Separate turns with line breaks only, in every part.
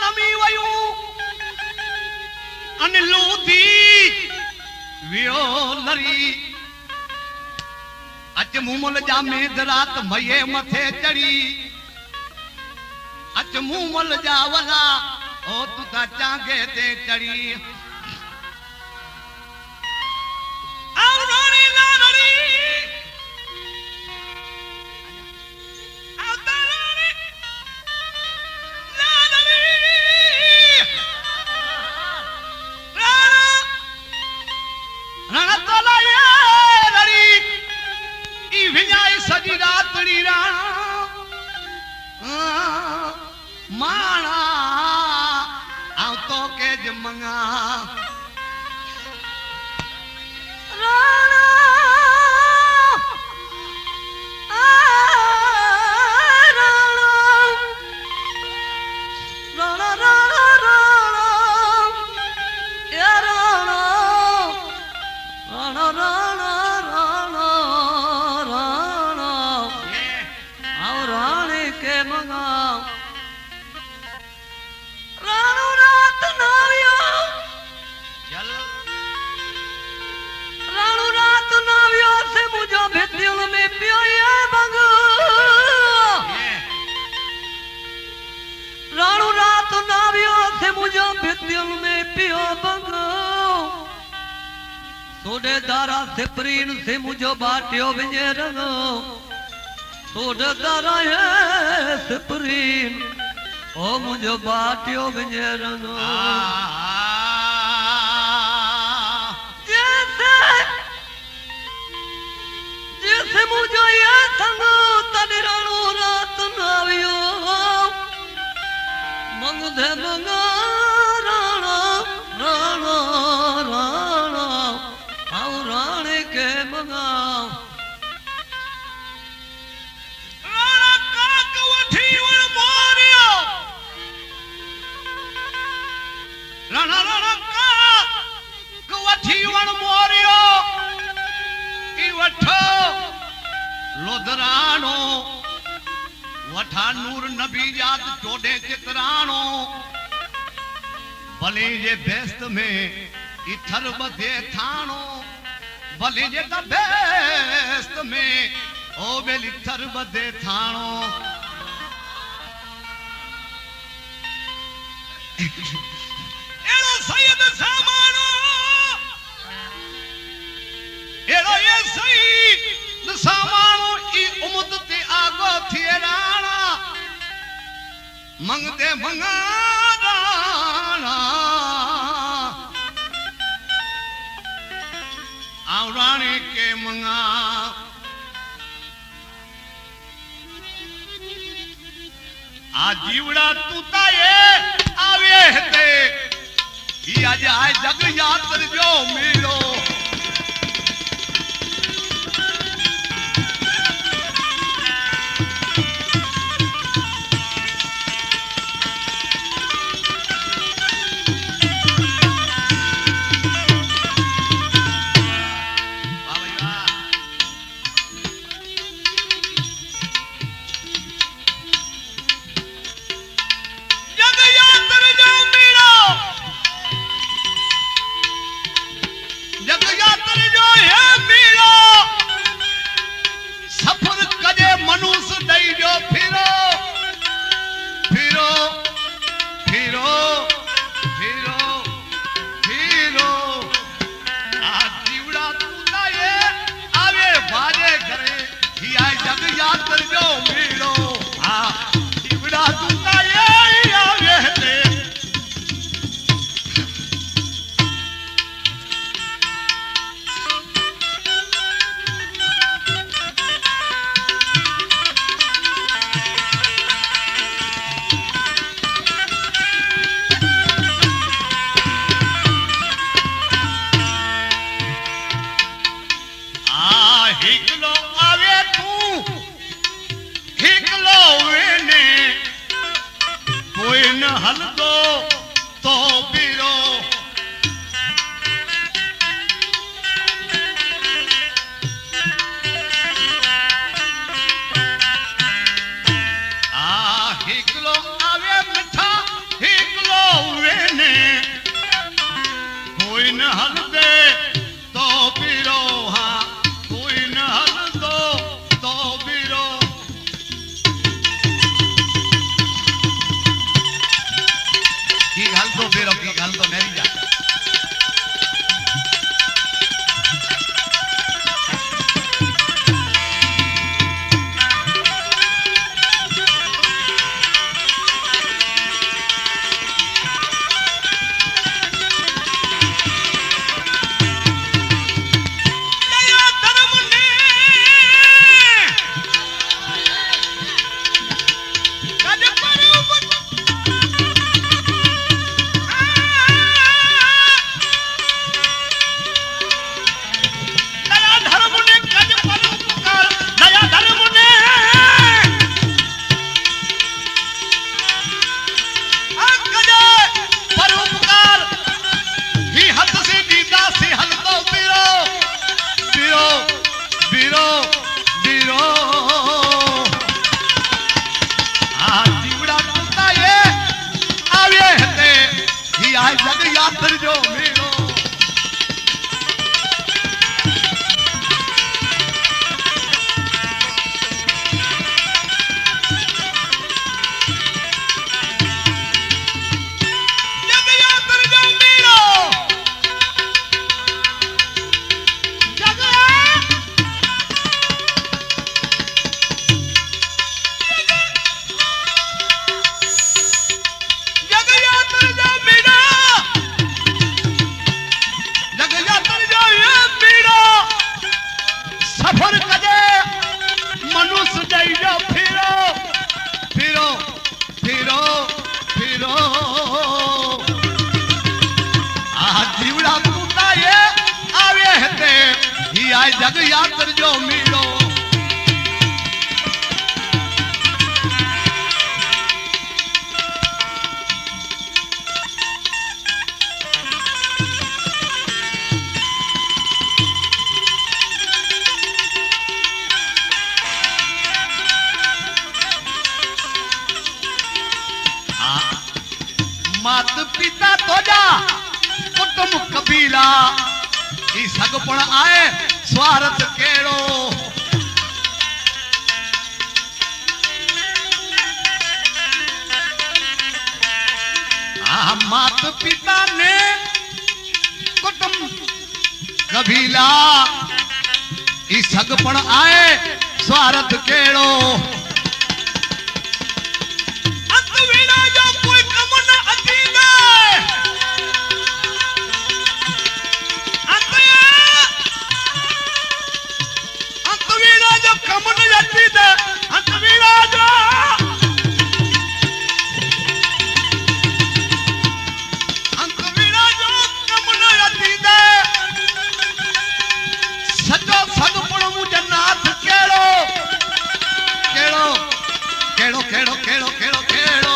નમી વયું. અને લોધી વિયો અચ મુમલ જામે દરાત મયે મથે ચડી. અચ મુમલ જાવલા, ઓ તું તા ચાંગે તે ચડી.
प्रीण से मुझो बाटियो विजे रंगो सोडदारा है प्रीण ओ मुझो बाटियो विजे रंगो जैसे जैसे मुझो ये संगो तने राणो रात नावियो मंग मंगा
લોધરાનો વઠાનૂર નબી યાદ ચોડે ચિતરાણો. ભલે જે બેસ્ત મે ઇથર બધે થાણો, ભલે જે બેસ્ત મે ઓ બેલી થર બધે થાણો. એળો સૈયદ મંગતે મંગારાણા આવરાણે કે મંગા આ જીવડા તું તાયે આવે તે. આજે આ જગ યાત્ર જો મેળો. આ જગ યાદ કરજો મીડો માત પિતા તોજા કુટુંબ કબીલા. ઈ સગપણ આય સ્વાર્થ કેળો. માત પિતા ને કુટુંબ કભીલા ઈ સગ પણ આય સ્વાર્થ કેળો. ખેડો ખેડો ખેડો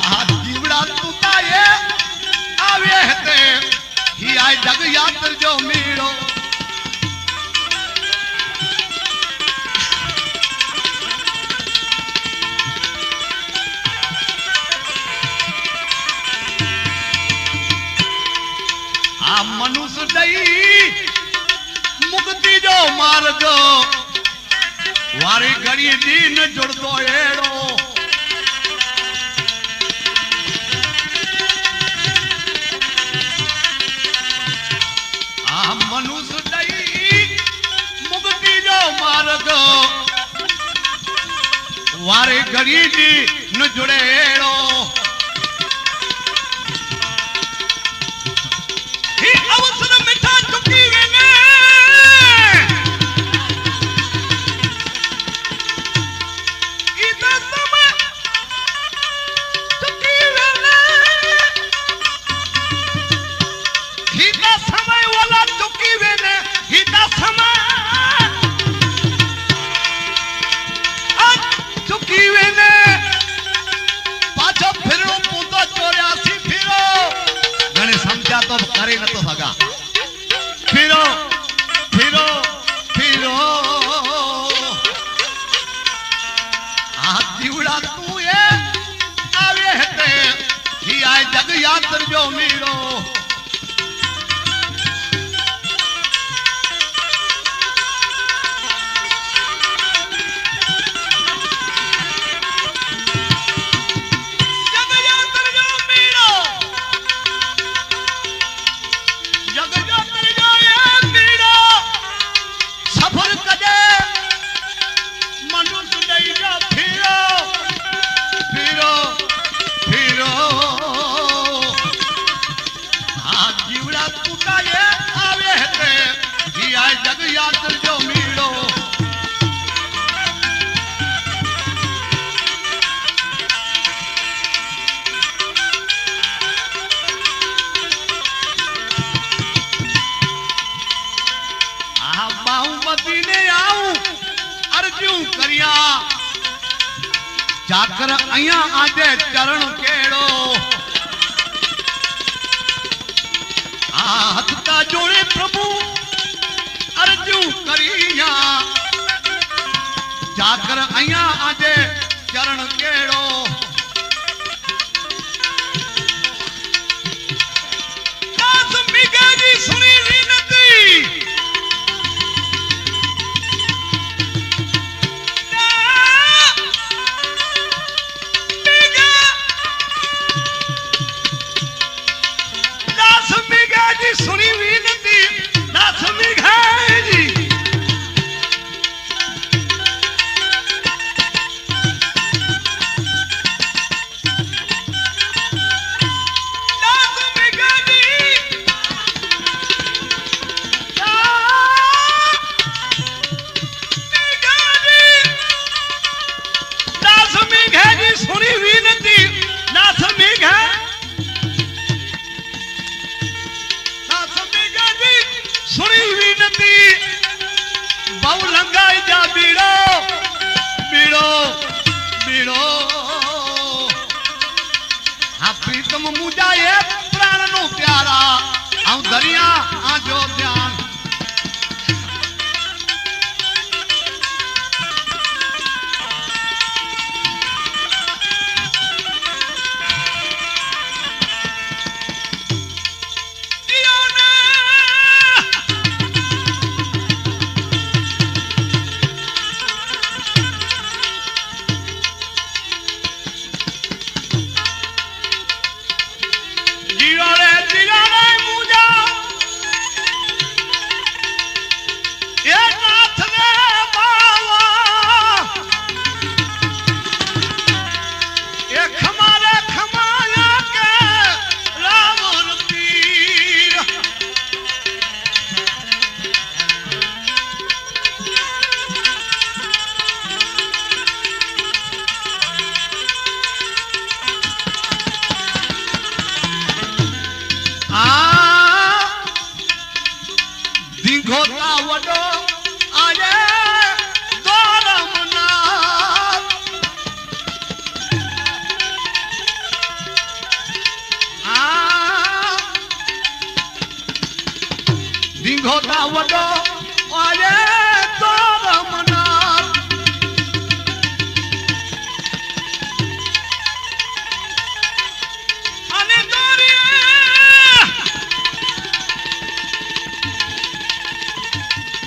આ દીવડા આવે હતે હી આ આ મનુષ્ય દઈ મુક્તિ જો માર્ગ વારી ઘડી દિન જોડતો એડો. આ મનુષ્ય દઈ મુક્તિ જો માર્ગ. વારી ઘડી દિન જોડે એડો. ક્યારેય નતો સગા ફીરો ફીરો ફીરો. આ દીવડા તું એ આવે હે તે. જગ યાદ કરજો મીરો. જાકર અહીંયા આજે ચરણ કેળો. હાથતા જોડે પ્રભુ અરજુ કરિયા. જાકર અહીંયા આજે ચરણ કેળો.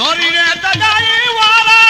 ধরিলে দাদাই
ওয়ালা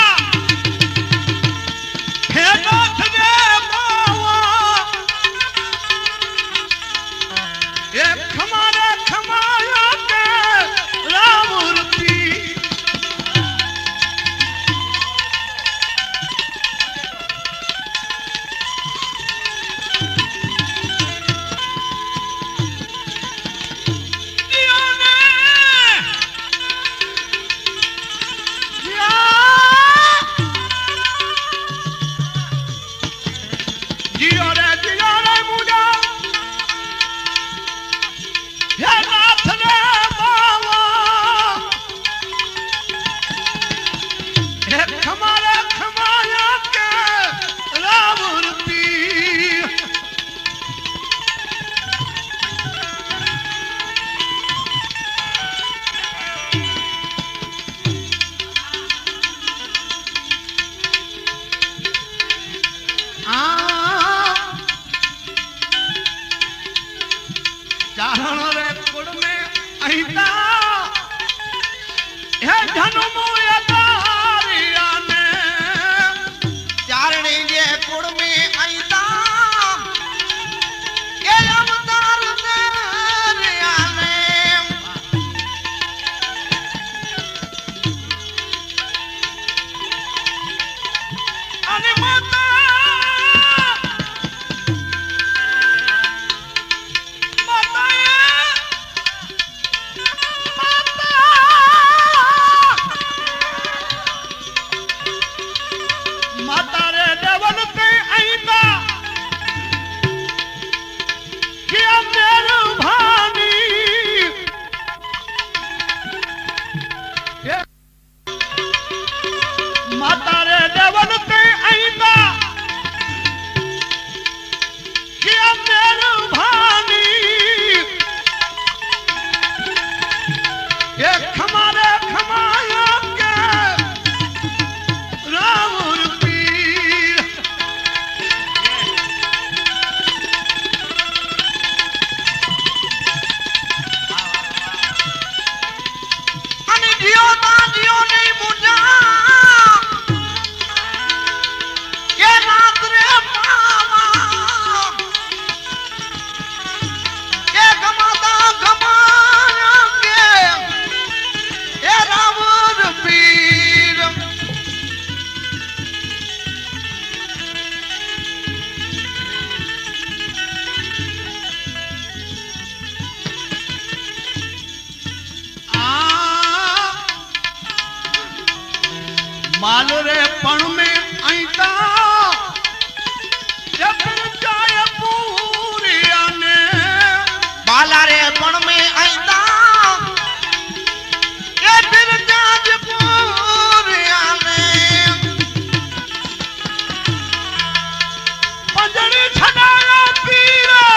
માતા ছাড়া পীরা